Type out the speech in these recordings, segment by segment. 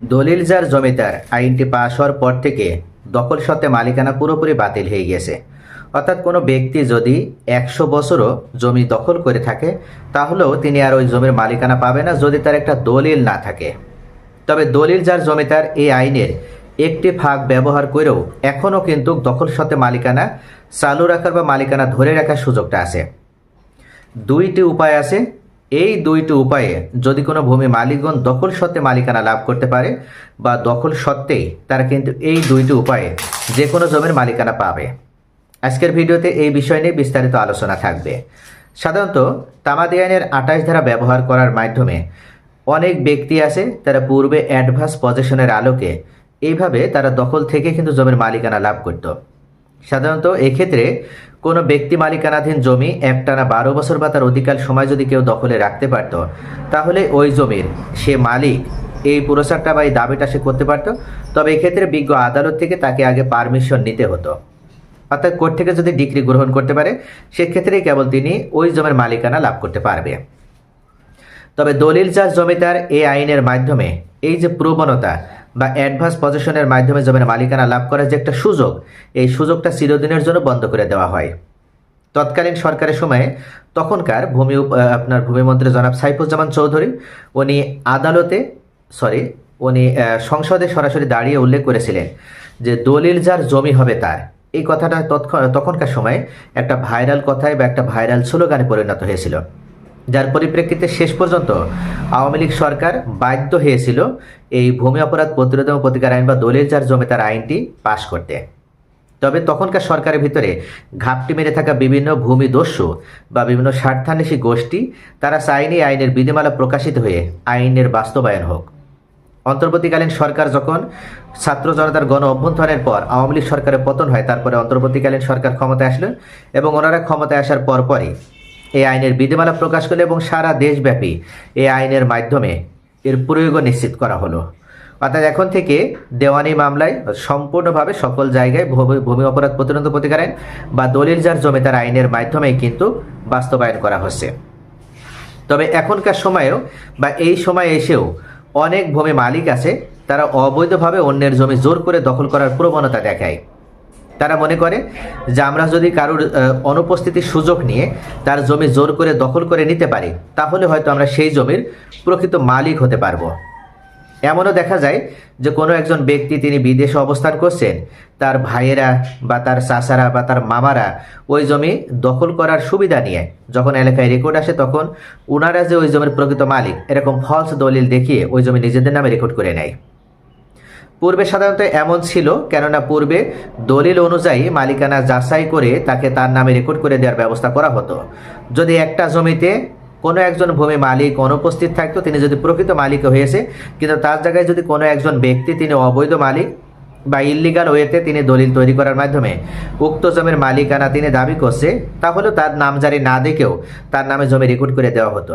দলিল যার জমিদার আইনটি পাশ হওয়ার পর থেকে দখল সত্ত্বে মালিকানা পুরোপুরি বাতিল হয়ে গেছে। অর্থাৎ কোনো ব্যক্তি যদি একশো বছরও জমি দখল করে থাকে, তাহলেও তিনি আর ওই জমির মালিকানা পাবে না যদি তার একটা দলিল না থাকে। তবে দলিল যার জমিদার এই আইনের একটি ভাগ ব্যবহার করেও এখনও কিন্তু দখল সত্ত্বে মালিকানা চালু রাখার বা মালিকানা ধরে রাখার সুযোগটা আছে। দুইটি উপায় আছে এই দুইটি উপায়ে যদি কোনো ভূমি মালিকগণ দখল সত্ত্বে মালিকানা লাভ করতে পারে বা দখল সত্ত্বেই তারা কিন্তু এই দুইটি উপায়ে যে কোনো জমির মালিকানা পাবে। আজকের ভিডিওতে এই বিষয় নিয়ে বিস্তারিত আলোচনা থাকবে। সাধারণত তামাদি আইনের আঠাশ ধারা ব্যবহার করার মাধ্যমে অনেক ব্যক্তি আছে, তারা পূর্বে অ্যাডভান্স পজিশনের আলোকে এইভাবে তারা দখল থেকে কিন্তু জমির মালিকানা লাভ করতো। সাধারণত এক্ষেত্রে কোনো ব্যক্তি মালিকানাধীন জমি একটানা বারো বছর বা তার অধিকার সময় যদি কেউ দখলে রাখতে পারত, তাহলে ওই জমির সে মালিক এই পুরস্কারটা বা এই দাবিটা সে করতে পারত। তবে এক্ষেত্রে বিজ্ঞ আদালত থেকে তাকে আগে পারমিশন নিতে হতো। অর্থাৎ কোর্ট থেকে যদি ডিগ্রি গ্রহণ করতে পারে, সেক্ষেত্রেই কেবল তিনি ওই জমির মালিকানা লাভ করতে পারবে। তবে দলিল চাষ জমিদার এই আইনের মাধ্যমে এই যে প্রবণতা বা অ্যাডভান্স পজিশনের মাধ্যমে জমির মালিকানা লাভ করার যে একটা সুযোগ, এই সুযোগটা চিরদিনের জন্য বন্ধ করে দেওয়া হয়। তৎকালীন সরকারের সময়ে তখনকার ভূমি আপনার ভূমিমন্ত্রী জনাব সাইফুজ্জামান চৌধুরী, উনি আদালতে সরি উনি সংসদে সরাসরি দাঁড়িয়ে উল্লেখ করেছিলেন যে দলিল যার জমি হবে তার। এই কথাটা তৎক্ষ- তখনকার সময়ে একটা ভাইরাল কথায় বা একটা ভাইরাল স্লোগানে পরিণত হয়েছিল। যার পরিপ্রেক্ষিতে শেষ পর্যন্ত আওয়ামী লীগ সরকার বাধ্য হয়েছিল এই ভূমি অপরাধ প্রতিরোধ এবং প্রতিকার আইন বা দলিল যার জমি তার আইনটি পাশ করতে। তবে তখনকার সরকারের ভিতরে ঘাপটি মেরে থাকা বিভিন্ন ভূমি দস্যু বা বিভিন্ন স্বার্থান্বেষী গোষ্ঠী, তারা চায়নি আইনের বিধিমালা প্রকাশিত হয়ে আইনের বাস্তবায়ন হোক। অন্তর্বর্তীকালীন সরকার যখন ছাত্র জনতার গণ অভ্যন্তরের পর আওয়ামী লীগ সরকারের পতন হয়, তারপরে অন্তর্বর্তীকালীন সরকার ক্ষমতায় আসলো এবং ওনারা ক্ষমতায় আসার পরপরই এই আইনের বিধিমালা প্রকাশ করল এবং সারা দেশব্যাপী এই আইনের মাধ্যমে এর প্রয়োগও নিশ্চিত করা হলো। অর্থাৎ এখন থেকে দেওয়ানি মামলায় সম্পূর্ণভাবে সকল জায়গায় ভূমি- অপরাধ প্রতিরোধ প্রতিকার আইন বা দলিল যার জমিদার আইনের মাধ্যমেই কিন্তু বাস্তবায়ন করা হচ্ছে। তবে এখনকার সময়েও বা এই সময় এসেও অনেক ভূমি মালিক আছে, তারা অবৈধভাবে অন্যের জমি জোর করে দখল করার প্রবণতা দেখায়। তারা মনে করে যে আমরা যদি কারোর অনুপস্থিতির সুযোগ নিয়ে তার জমি জোর করে দখল করে নিতে পারি, তাহলে হয়তো আমরা সেই জমির প্রকৃত মালিক হতে পারব। এমনও দেখা যায় যে কোনো একজন ব্যক্তি তিনি বিদেশে অবস্থান করছেন, তার ভাইয়েরা বা তার চাচারা বা তার মামারা ওই জমি দখল করার সুবিধা নিয়ে, যখন এলাকায় রেকর্ড আসে তখন ওনারা যে ওই জমির প্রকৃত মালিক, এরকম ফলস দলিল দেখিয়ে ওই জমি নিজেদের নামে রেকর্ড করে নেয়। পূর্বে সাধারণত এমন ছিল, কেননা পূর্বে দলিল অনুযায়ী মালিকানা যাচাই করে তাকে তার নামে রেকর্ড করে দেওয়ার ব্যবস্থা করা হতো। যদি একটা জমিতে কোনো একজন ভূমি মালিক অনুপস্থিত থাকতো, তিনি যদি প্রকৃত মালিক হয়েছে, কিন্তু তার জায়গায় যদি কোনো একজন ব্যক্তি, তিনি অবৈধ মালিক বা ইল্লিগাল ওয়েতে তিনি দলিল তৈরি করার মাধ্যমে উক্ত জমির মালিকানা তিনি দাবি করছে, তাহলে তার নামজারি না দেখেও তার নামে জমি রেকর্ড করে দেওয়া হতো।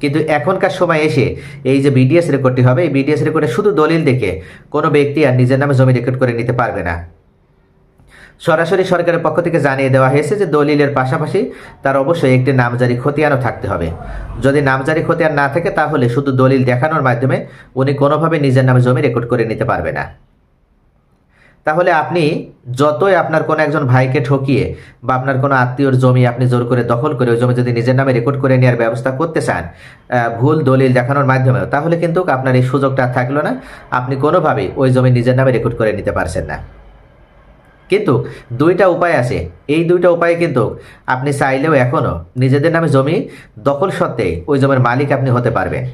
কিন্তু এখনকার সময় এসে এই যে বিডিএস রেকর্ডটি হবে, এই বিডিএস রেকর্ডে শুধু দলিল দেখে কোনো ব্যক্তি আর নিজের নামে জমি রেকর্ড করে নিতে পারবে না। সরাসরি সরকারের পক্ষ থেকে জানিয়ে দেওয়া হয়েছে যে দলিলের পাশাপাশি তার অবশ্যই একটি নামজারি খতিয়ানও থাকতে হবে। যদি নামজারি খতিয়ান না থাকে, তাহলে শুধু দলিল দেখানোর মাধ্যমে উনি কোনোভাবে নিজের নামে জমি রেকর্ড করে নিতে পারবে না। তাহলে আপনি যতই আপনার কোনো একজন ভাইকে ঠকিয়ে বা আপনার কোনো আত্মীয়র জমি আপনি জোর করে দখল করে ওই জমি যদি নিজের নামে রেকর্ড করে নেওয়ার ব্যবস্থা করতে চান ভুল দলিল দেখানোর মাধ্যমে তাহলে কিন্তু আপনার এই সুযোগটা থাকল না। আপনি কোনোভাবেই ওই জমি নিজের নামে রেকর্ড করে নিতে পারছেন না। কিন্তু দুইটা উপায় আছে। এই দুইটা উপায়ে কিন্তু আপনি চাইলেও এখনও নিজেদের নামে জমি দখল সত্ত্বে ওই জমির মালিক আপনি হতে পারবেন।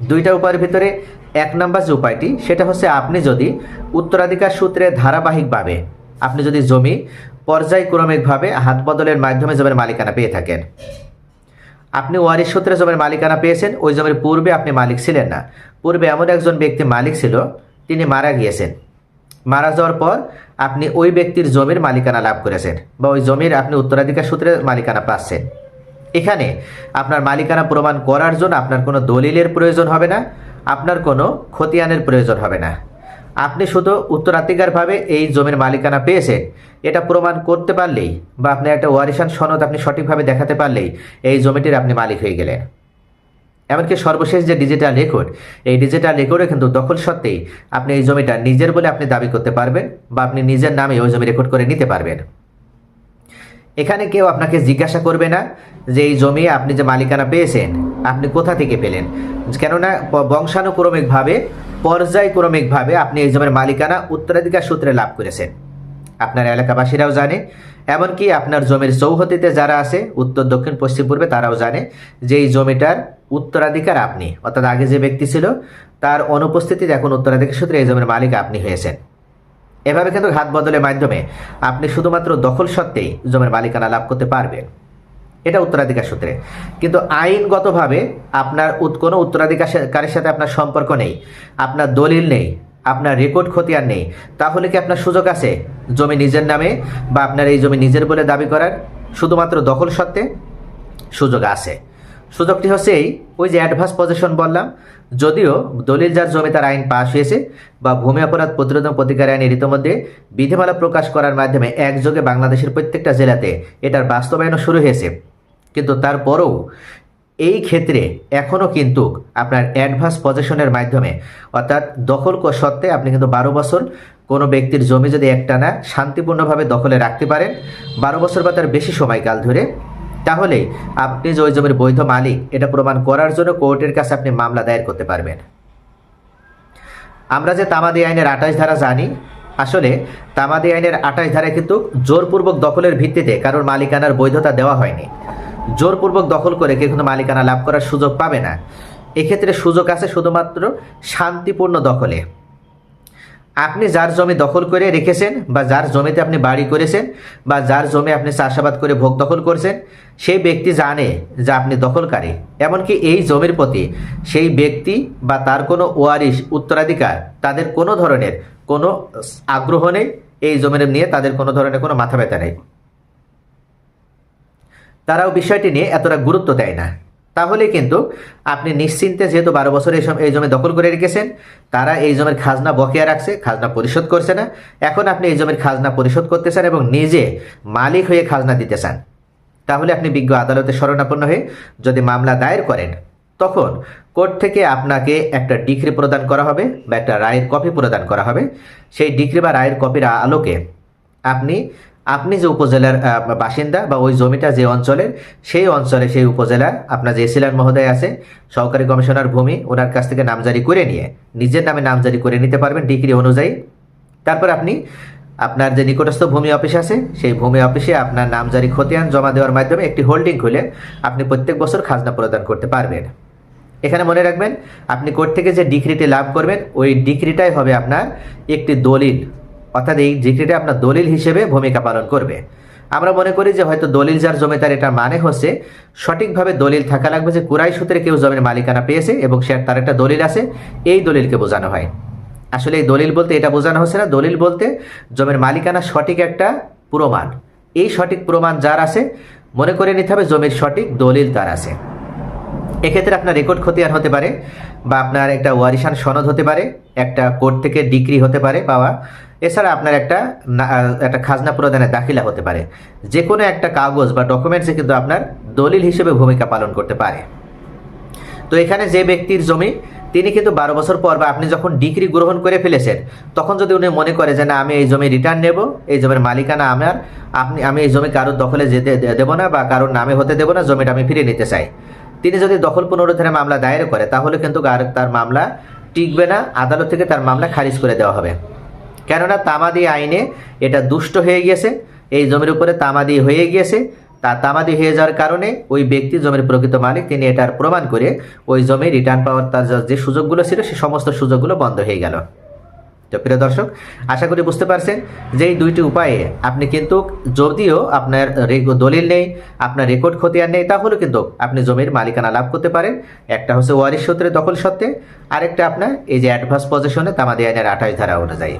দুইটা উপায়ের ভিতরে এক নম্বর যে উপায়টি, সেটা হচ্ছে আপনি যদি উত্তরাধিকার সূত্রে ধারাবাহিকভাবে আপনি যদি জমি পর্যায়ক্রমিকভাবে হাত বদলের মাধ্যমে জমির মালিকানা পেয়ে থাকেন। আপনি ওয়ারিশ সূত্রে জমির মালিকানা পেয়েছেন, ওই জমির পূর্বে আপনি মালিক ছিলেন না। পূর্বে এমন একজন ব্যক্তি মালিক ছিল, তিনি মারা গিয়েছেন। মারা যাওয়ার পর আপনি ওই ব্যক্তির জমির মালিকানা লাভ করেছেন বা ওই জমির আপনি উত্তরাধিকার সূত্রে মালিকানা পাচ্ছেন। এখানে আপনার মালিকানা প্রমাণ করার জন্য আপনার কোনো দলিলের প্রয়োজন হবে না, আপনার কোনো খতিয়ানের প্রয়োজন হবে না। আপনি শুধু উত্তরাধিকারভাবে এই জমির মালিকানা পেয়েছেন, এটা প্রমাণ করতে পারলেই বা আপনি একটা ওয়ারিশান সনদ আপনি সঠিকভাবে দেখাতে পারলেই এই জমিটির আপনি মালিক হয়ে গেলেন। এমনকি সর্বশেষ যে ডিজিটাল রেকর্ড এই ডিজিটাল রেকর্ডে কিন্তু দখল সত্ত্বেই আপনি এই জমিটা নিজের বলে আপনি দাবি করতে পারবেন বা আপনি নিজের নামে ওই জমি রেকর্ড করে নিতে পারবেন। এখানে কেউ আপনাকে জিজ্ঞাসা করবে না যে এই জমি আপনি যে মালিকানা পেয়েছেন, আপনি কোথা থেকে পেলেন। কেননা বংশানুক্রমিকভাবে, পর্যায়ক্রমিকভাবে আপনি এই জমির মালিকানা উত্তরাধিকার সূত্রে লাভ করেছেন। আপনার এলাকাবাসীরাও জানে, এমনকি আপনার জমির চৌহতিতে যারা আছে, উত্তর, দক্ষিণ, পশ্চিম, পূর্বে তারাও জানে যে এই জমিটার উত্তরাধিকার আপনি। অর্থাৎ আগে যে ব্যক্তি ছিল, তার অনুপস্থিতিতে এখন উত্তরাধিকার সূত্রে এই জমির মালিক আপনি হয়েছেন। এভাবে কিন্তু হাত বদলের মাধ্যমে আপনি শুধুমাত্র দখল সত্ত্বেই জমির মালিকানা লাভ করতে পারবেন। এটা উত্তরাধিকার সূত্রে। কিন্তু আইনগতভাবে আপনার কোনো উত্তরাধিকারের সাথে আপনার সম্পর্ক নেই, আপনার দলিল নেই, আপনার রেকর্ড খতিয়ান নেই, তাহলে কি আপনার সুযোগ আছে জমি নিজের নামে বা আপনার এই জমি নিজের বলে দাবি করার? শুধুমাত্র দখল সত্ত্বে সুযোগ আছে। সুযোগটি হচ্ছে এই, ওই যে অ্যাডভান্স পজিশন বললাম, যদিও দলিল যার জমি তার আইন পাশ হয়েছে বা ভূমি অপরাধ প্রতিরোধ প্রতিকার আইনের ইতিমধ্যে বিধিমালা প্রকাশ করার মাধ্যমে একযোগে বাংলাদেশের প্রত্যেকটা জেলাতে এটার বাস্তবায়নও শুরু হয়েছে। কিন্তু তারপরেও এই ক্ষেত্রে এখনও কিন্তু আপনার অ্যাডভান্স পজিশনের মাধ্যমে, অর্থাৎ দখল সত্ত্বে আপনি কিন্তু বারো বছর কোনো ব্যক্তির জমি যদি একটানা শান্তিপূর্ণভাবে দখলে রাখতে পারেন, বারো বছর বা তার বেশি সময়কাল ধরে তাহলে আপনি যে ওই জমির বৈধ মালিক, এটা প্রমাণ করার জন্য কোর্টের কাছে আপনি মামলা দায়ের করতে পারবেন। আমরা যে তামাদি আইনের আঠাশ ধারা জানি, আসলে তামাদি আইনের আঠাশ ধারায় কিন্তু জোরপূর্বক দখলের ভিত্তিতে কারোর মালিকানার বৈধতা দেওয়া হয়নি। জোরপূর্বক দখল করে কেউ কিন্তু মালিকানা লাভ করার সুযোগ পাবে না। এক্ষেত্রে সুযোগ আছে শুধুমাত্র শান্তিপূর্ণ দখলে। আপনি যার জমি দখল করে রেখেছেন বা যার জমিতে আপনি বাড়ি করেছেন বা যার জমি আপনি চাষাবাদ করে ভোগ দখল করছেন, সেই ব্যক্তি জানে যে আপনি দখলকারী। এমনকি এই জমির প্রতি সেই ব্যক্তি বা তার কোনো ওয়ারিশ, উত্তরাধিকার, তাদের কোনো ধরনের কোনো আগ্রহ নেই, এই জমির নিয়ে তাদের কোনো ধরনের কোনো মাথা ব্যথা নেই। তারাও বিষয়টি নিয়ে এতটা গুরুত্ব দেয় না। তাহলে কিন্তু আপনি নিশ্চিন্তে যেহেতু বারো বছর এই এই জমি দখল করে রেখেছেন, তারা এই জমির খাজনা বকেয়া রাখছে, খাজনা পরিশোধ করছে না। এখন আপনি এই জমির খাজনা পরিশোধ করতে চান এবং নিজে মালিক হয়ে খাজনা দিতে চান, তাহলে আপনি বিজ্ঞ আদালতে শরণাপন্ন হয়ে যদি মামলা দায়ের করেন, তখন কোর্ট থেকে আপনাকে একটা ডিগ্রি প্রদান করা হবে বা একটা রায়ের কপি প্রদান করা হবে। সেই ডিগ্রি বা রায়ের কপির আলোকে আপনি আপনি যে উপজেলার বাসিন্দা বা ওই জমিটা যে অঞ্চলের, সেই অঞ্চলে, সেই উপজেলার আপনার যে এসিলার মহোদয় আছে, সহকারী কমিশনার ভূমি, ওনার কাছ থেকে নামজারি করে নিয়ে, নিজের নামে নামজারি করে নিতে পারবেন ডিগ্রি অনুযায়ী। তারপর আপনি আপনার যে নিকটস্থ ভূমি অফিস আছে, সেই ভূমি অফিসে আপনার নামজারি খতিয়ান জমা দেওয়ার মাধ্যমে একটি হোল্ডিং খুলে আপনি প্রত্যেক বছর খাজনা প্রদান করতে পারবেন। এখানে মনে রাখবেন, আপনি কোর্ট থেকে যে ডিগ্রিটি লাভ করবেন, ওই ডিগ্রিটাই হবে আপনার একটি দলিল। অর্থাৎ এই ডিগ্রিটা আপনার দলিল হিসেবে ভূমিকা পালন করবে। আমরা মনে করি যে হয়তো দলিল যার জমি তার এটা মানে হচ্ছে, সঠিকভাবে দলিল থাকা লাগবে যে কুরাই সূত্রে কেউ জমির মালিকানা পেয়েছে এবং সে তার একটা দলিল আছে, এই দলিলকে বোঝানো হয়। আসলে এই দলিল বলতে এটা বোঝানো হচ্ছে না। দলিল বলতে জমির মালিকানা সঠিক একটা প্রমাণ। এই সঠিক প্রমাণ যার আছে, মনে করে নিতে হবে জমির সঠিক দলিল তার আছে। এক্ষেত্রে আপনার রেকর্ড খতিয়ান হতে পারে বা আপনার একটা ওয়ারিশান সনদ হতে পারে, একটা কোর্ট থেকে ডিগ্রি হতে পারে পাওয়া। এছাড়া আপনার একটা একটা খাজনা প্রদানের দাখিলা হতে পারে। যে কোনো একটা কাগজ বা ডকুমেন্টসে কিন্তু আপনার দলিল হিসেবে ভূমিকা পালন করতে পারে। তো এখানে যে ব্যক্তির জমি, তিনি কিন্তু বারো বছর পর বা আপনি যখন ডিগ্রি গ্রহণ করে ফেলেছেন, তখন যদি উনি মনে করে যে না, আমি এই জমি রিটার্ন নেব, এই জমির মালিকানা আমার, আপনি, আমি এই জমি কারোর দখলে যেতে দেবো না বা কারোর নামে হতে দেবো না, জমিটা আমি ফিরে নিতে চাই। তিনি যদি দখল পুনরুদ্ধারে মামলা দায়ের করে, তাহলে কিন্তু আর তার মামলা টিকবে না, আদালত থেকে তার মামলা খারিজ করে দেওয়া হবে। কেননা তামাদি আইনে এটা দুষ্ট হয়ে গিয়েছে, এই জমির উপরে তামাদি হয়ে গিয়েছে। তা তামাদি হয়ে যাওয়ার কারণে ওই ব্যক্তি জমির প্রকৃত মালিক, তিনি এটার প্রমাণ করে ওই জমি রিটার্ন পাওয়ার তার যে সুযোগগুলো ছিল, সে সমস্ত সুযোগগুলো বন্ধ হয়ে গেল। তো প্রিয় দর্শক, আশা করি বুঝতে পারছেন যে এই দুইটি উপায়ে আপনি কিন্তু যদিও আপনার দলিল নেই, আপনার রেকর্ড খতিয়ান নেই তাহলেও কিন্তু আপনি জমির মালিকানা লাভ করতে পারেন। একটা হচ্ছে ওয়ারিশ সূত্রে দখল সত্ত্বে, আরেকটা আপনার এই যে অ্যাডভান্স পজিশনে তামাদি আইনের আঠাশ ধারা অনুযায়ী।